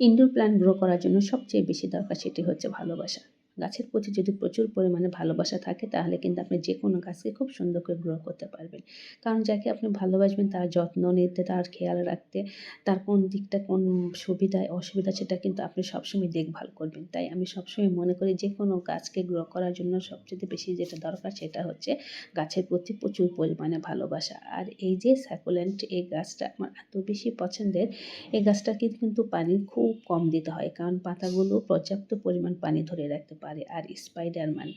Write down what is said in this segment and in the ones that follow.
Indoor plant grow করার জন্য সবচেয়ে বেশি দরকার সেটি হচ্ছে ভালোবাসা। গাছের প্রতি যদি প্রচুর পরিমাণে ভালোবাসা থাকে, তাহলে কিন্তু আপনি যে কোনো গাছকে খুব সুন্দর করে গ্রো করতে পারবেন। কারণ যাকে আপনি ভালোবাসবেন, তার যত্ন নিতে, তার খেয়াল রাখতে, তার কোন দিকটা কোন সুবিধায় অসুবিধা সেটা কিন্তু আপনি সবসময় দেখভাল করবেন। তাই আমি সবসময় মনে করি যে কোনো গাছকে গ্রো করার জন্য সবচেয়ে বেশি যেটা দরকার সেটা হচ্ছে গাছের প্রতি প্রচুর পরিমাণে ভালোবাসা। আর এই যে স্যাকুলেন্ট এই গাছটা আমার এত বেশি পছন্দের, এই গাছটাকে কিন্তু পানি খুব কম দিতে হয়। কারণ পাতাগুলো পর্যাপ্ত পরিমাণ পানি ধরে রাখতে পারে আর স্পাইডারম্যান।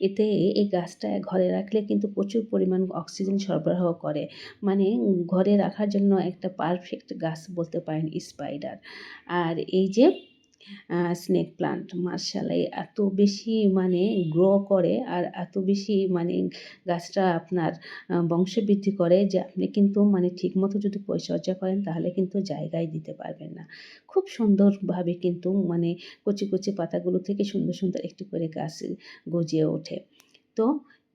এতে এই গাছটা ঘরে রাখলে কিন্তু প্রচুর পরিমাণ অক্সিজেন সরবরাহ করে। মানে ঘরে রাখার জন্য একটা পারফেক্ট গাছ বলতে পারেন স্পাইডার। আর এই যে স্নেক প্লান্ট মার্শাল্লাহ এত বেশি মানে গ্রো করে আর এত বেশি মানে গাছটা আপনার বংশবৃদ্ধি করে যে আপনি কিন্তু মানে ঠিকমতো যদি পরিচর্যা করেন তাহলে কিন্তু জায়গায় দিতে পারবেন না। খুব সুন্দরভাবে কিন্তু মানে কচি কচি পাতাগুলো থেকে সুন্দর সুন্দর একটি করে গাছ গজিয়ে ওঠে। তো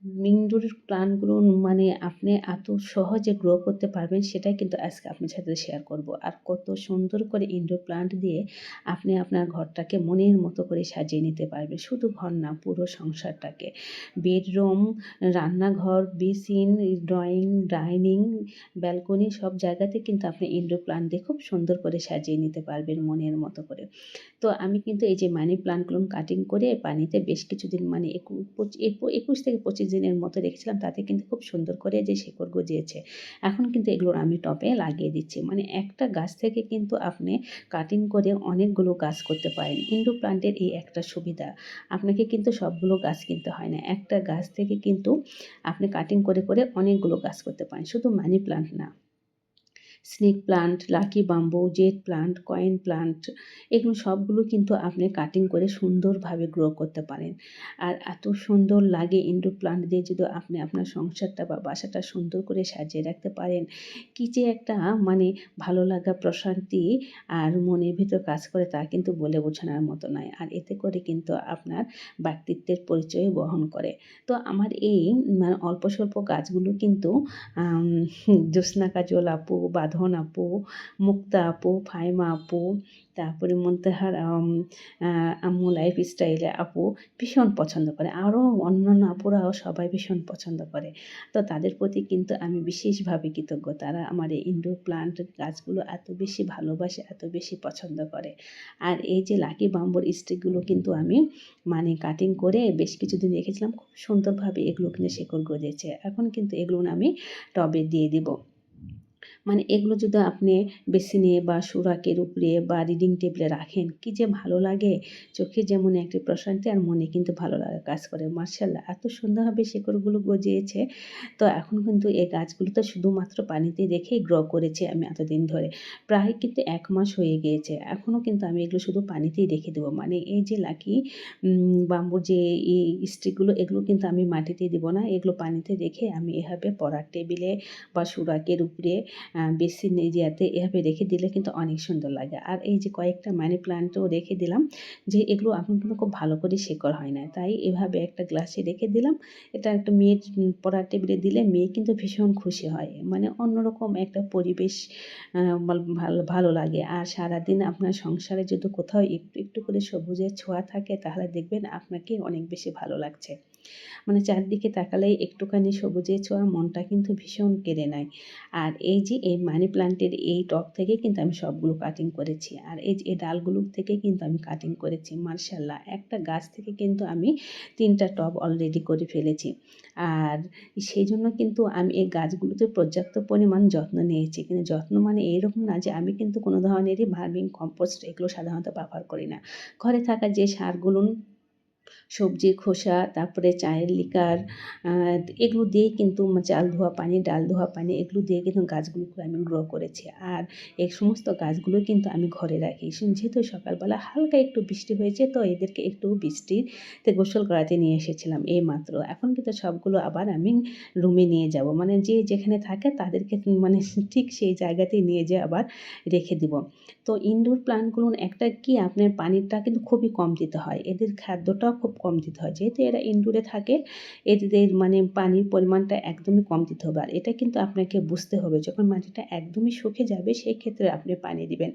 ইনডোর প্ল্যান্টগুলো মানে আপনি এত সহজে গ্রো করতে পারবেন, সেটাই কিন্তু আজকে আপনার সাথে শেয়ার করব। আর কত সুন্দর করে ইনডোর প্ল্যান্ট দিয়ে আপনি আপনার ঘরটাকে মনের মতো করে সাজিয়ে নিতে পারবেন। শুধু ঘর না, পুরো সংসারটাকে। বেডরুম রান্নাঘর বেসিন ড্রয়িং ডাইনিং ব্যালকনি সব জায়গাতে কিন্তু আপনি ইনডোর প্ল্যান্ট দিয়ে খুব সুন্দর করে সাজিয়ে নিতে পারবেন মনের মতো করে। তো আমি কিন্তু এই যে মানি প্ল্যান্টগুলো কাটিং করে পানিতে বেশ কিছুদিন মানে একুশ থেকে পঁচিশ দিনের মতো রেখেছিলাম তাতে কিন্তু খুব সুন্দর করে যে শেকড় গজিয়েছে। এখন কিন্তু এগুলোর আমি টবে লাগিয়ে দিচ্ছি। মানে একটা গাছ থেকে কিন্তু আপনি কাটিং করে অনেকগুলো গাছ করতে পারেন। ইন্ডো প্লান্টের এই একটা সুবিধা, আপনাকে কিন্তু সবগুলো গাছ কিনতে হয় না। একটা গাছ থেকে কিন্তু আপনি কাটিং করে করে অনেকগুলো গাছ করতে পারেন। শুধু মানি প্লান্ট না। Snake plant lucky bamboo jade plant coin plant এগুলো সবগুলো কিন্তু আপনি কাটিং করে সুন্দরভাবে গ্রো করতে পারেন। আর এত সুন্দর লাগে ইনডোর প্লান্ট দিয়ে যদি আপনি আপনার সংসারটা বা বাসাটা সুন্দর করে সাজিয়ে রাখতে পারেন, কী যে একটা মানে ভালো লাগা প্রশান্তি আর মনের ভিতর কাজ করে তা কিন্তু বলে বোঝানোর মতো নয়। আর এতে করে কিন্তু আপনার ব্যক্তিত্বের পরিচয় বহন করে। তো আমার এই মানে অল্প স্বল্প গাছগুলো কিন্তু জ্যোৎস্না কাজল আপু বা সাধন আপু, মুক্তা আপু, ফাইমা আপু, তারপরে মন্তেহার আম্মু লাইফ স্টাইলে আপু ভীষণ পছন্দ করে। আরও অন্যান্য আপুরাও সবাই ভীষণ পছন্দ করে। তো তাদের প্রতি কিন্তু আমি বিশেষভাবে কৃতজ্ঞ। তারা আমার এই ইনডোর প্লান্ট গাছগুলো এত বেশি ভালোবাসে, এত বেশি পছন্দ করে। আর এই যে লাকি বাম্বুর স্টিকগুলো কিন্তু আমি মানে কাটিং করে বেশ কিছুদিন রেখেছিলাম, খুব সুন্দরভাবে এগুলো কিন্তু শেকড় গজেছে এখন কিন্তু এগুলো আমি টবে দিয়ে দিব। মানে এগুলো যদি আপনি বেসিনে বা সুরাকের উপরে বা রিডিং টেবিলে রাখেন, কি যে ভালো লাগে? চোখে যেমন একটি প্রশান্তি আর মনে কিন্তু ভালো লাগা কাজ করে। মার্শাল্লাহ এত সুন্দরভাবে শেকড়গুলো গজিয়েছে। তো এখন কিন্তু এই গাছগুলো তো শুধুমাত্র পানিতে রেখেই গ্রো করেছি আমি এতদিন ধরে। প্রায় কিন্তু এক মাস হয়ে গিয়েছে। এখনও কিন্তু আমি এগুলো শুধু পানিতেই রেখে দেবো। মানে এই যে লাকি বাম্বুর যে এই স্টিকগুলো, এগুলো কিন্তু আমি মাটিতে দেবো না। এগুলো পানিতে রেখে আমি এভাবে পড়ার টেবিলে বা সুরাকের উপরে বেশি যাতে এভাবে রেখে দিলে কিন্তু অনেক সুন্দর লাগে। আর এই যে কয়েকটা মানি প্লান্টও রেখে দিলাম যে এগুলো এখন কিন্তু খুব ভালো করে শেকড় হয় না। তাই এভাবে একটা গ্লাসে রেখে দিলাম। এটা একটা মেয়ের পড়ার টেবিলে দিলে মেয়ে কিন্তু ভীষণ খুশি হয়। মানে অন্যরকম একটা পরিবেশ ভালো ভালো লাগে। আর সারাদিন আপনার সংসারে যদি কোথাও একটু একটু করে সবুজের ছোঁয়া থাকে তাহলে দেখবেন আপনাকে অনেক বেশি ভালো লাগছে। মানে চারদিকে তাকালেই একটুখানি সবুজে ছোঁয়া, মনটা কিন্তু ভীষণ কেড়ে নেয়। আর এই যে এই মানি প্লান্টের এই টপ থেকে কিন্তু আমি সবগুলো কাটিং করেছি। আর এই যে এই ডালগুলো থেকে কিন্তু আমি কাটিং করেছি মার্শাল্লাহ একটা গাছ থেকে কিন্তু আমি তিনটা টব অলরেডি করে ফেলেছি। আর সেই জন্য কিন্তু আমি এই গাছগুলোতে পর্যাপ্ত পরিমাণ যত্ন নিয়েছি। কিন্তু যত্ন মানে এইরকম না যে আমি কিন্তু কোনো ধরনেরই ভার্মিং কম্পোস্ট এগুলো সাধারণত ব্যবহার করি না। ঘরে থাকা যে সারগুলো সবজির খোসা, তারপরে চায়ের লিকার এগুলো দিয়েই কিন্তু চাল ধোয়া পানি, ডাল ধোয়া পানি, এগুলো দিয়ে কিন্তু গাছগুলোকে আমি গ্রো করেছি। আর এই সমস্ত গাছগুলো কিন্তু আমি ঘরে রাখি। যেহেতু সকালবেলা হালকা একটু বৃষ্টি হয়েছে, তো এদেরকে একটু বৃষ্টিতে গোসল করাতে নিয়ে এসেছিলাম এই মাত্র। এখন কিন্তু সবগুলো আবার আমি রুমে নিয়ে যাব। মানে যে যেখানে থাকে তাদেরকে মানে ঠিক সেই জায়গাতেই নিয়ে যেয়ে আবার রেখে দিব। তো ইনডোর প্লান্টগুলো একটা কি, আপনার পানিটা কিন্তু খুবই কম দিতে হয়। এদের খাদ্যটাও খুব কম দিতে হয়। যেহেতু এরা ইনডোরে থাকে, এদের মানে পানির পরিমাণটা একদমই কম দিতে হবে। আর এটা কিন্তু আপনাকে বুঝতে হবে, যখন মাটিটা একদমই শুকে যাবে সেই ক্ষেত্রে আপনি পানি দিবেন।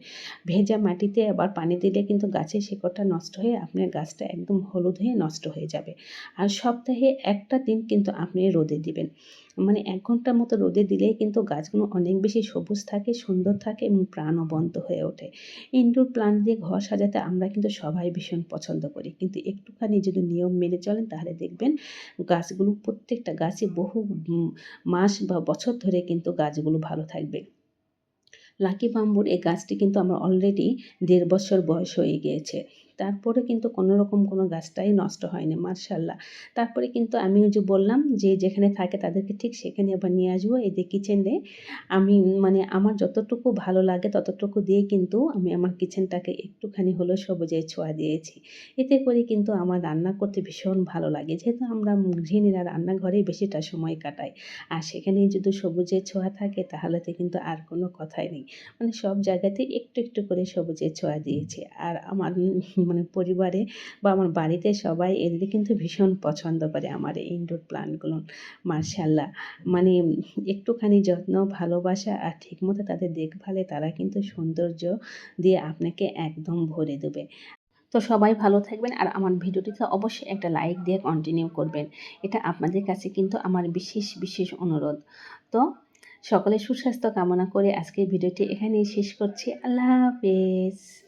ভেজা মাটিতে আবার পানি দিলে কিন্তু গাছের শিকড়টা নষ্ট হয়ে আপনার গাছটা একদম হলুদ হয়ে নষ্ট হয়ে যাবে। আর সপ্তাহে একটা দিন কিন্তু আপনি রোদে দিবেন। মানে এক ঘণ্টার মতো রোদে দিলেই কিন্তু গাছগুলো অনেক বেশি সবুজ থাকে, সুন্দর থাকে এবং প্রাণবন্ত হয়ে ওঠে। ইনডোর প্লান্ট দিয়ে ঘর সাজাতে আমরা কিন্তু সবাই ভীষণ পছন্দ করি। কিন্তু একটুখানি যদি নিয়ম মেনে চলেন, তাহলে দেখবেন গাছগুলো প্রত্যেকটা গাছে বহু মাস বা বছর ধরে কিন্তু গাছগুলো ভালো থাকবে। লাকি বাম্বুর এই গাছটি কিন্তু আমার অলরেডি দেড় বছর বয়স হয়ে গিয়েছে। তারপরে কিন্তু কোনো রকম কোনো গাছটাই নষ্ট হয়নি মার্শাল্লাহ তারপরে কিন্তু আমি যে বললাম যে যেখানে থাকে তাদেরকে ঠিক সেখানে আবার নিয়ে আসব, এই যে কিচেনে আমি মানে আমার যতটুকু ভালো লাগে ততটুকু দিয়ে কিন্তু আমি আমার কিচেনটাকে একটুখানি হলেও সবুজে ছোঁয়া দিয়েছি। এতে করে কিন্তু আমার রান্না করতে ভীষণ ভালো লাগে। যেহেতু আমরা গৃহিণীরা রান্নাঘরেই বেশিটা সময় কাটাই, আর সেখানে যদি সবুজের ছোঁয়া থাকে তাহলে তো কিন্তু আর কোনো কথাই নেই। মানে সব জায়গাতে একটু একটু করে সবুজের ছোঁয়া দিয়েছি। আর আমার মানে পরিবারে বা আমার বাড়িতে সবাই এদের কিন্তু ভীষণ পছন্দ করে আমার এই ইনডোর প্লান্টগুলো মার্শাল্লাহ মানে একটুখানি যত্ন, ভালোবাসা আর ঠিকমতো তাদের দেখভালে তারা কিন্তু সৌন্দর্য দিয়ে আপনাকে একদম ভরে দেবে। তো সবাই ভালো থাকবেন আর আমার ভিডিওটিতে অবশ্যই একটা লাইক দিয়ে কন্টিনিউ করবেন। এটা আপনাদের কাছে কিন্তু আমার বিশেষ বিশেষ অনুরোধ। তো সকলে সুস্বাস্থ্য কামনা করে আজকের ভিডিওটি এখানেই শেষ করছি। আল্লাহ হাফেজ।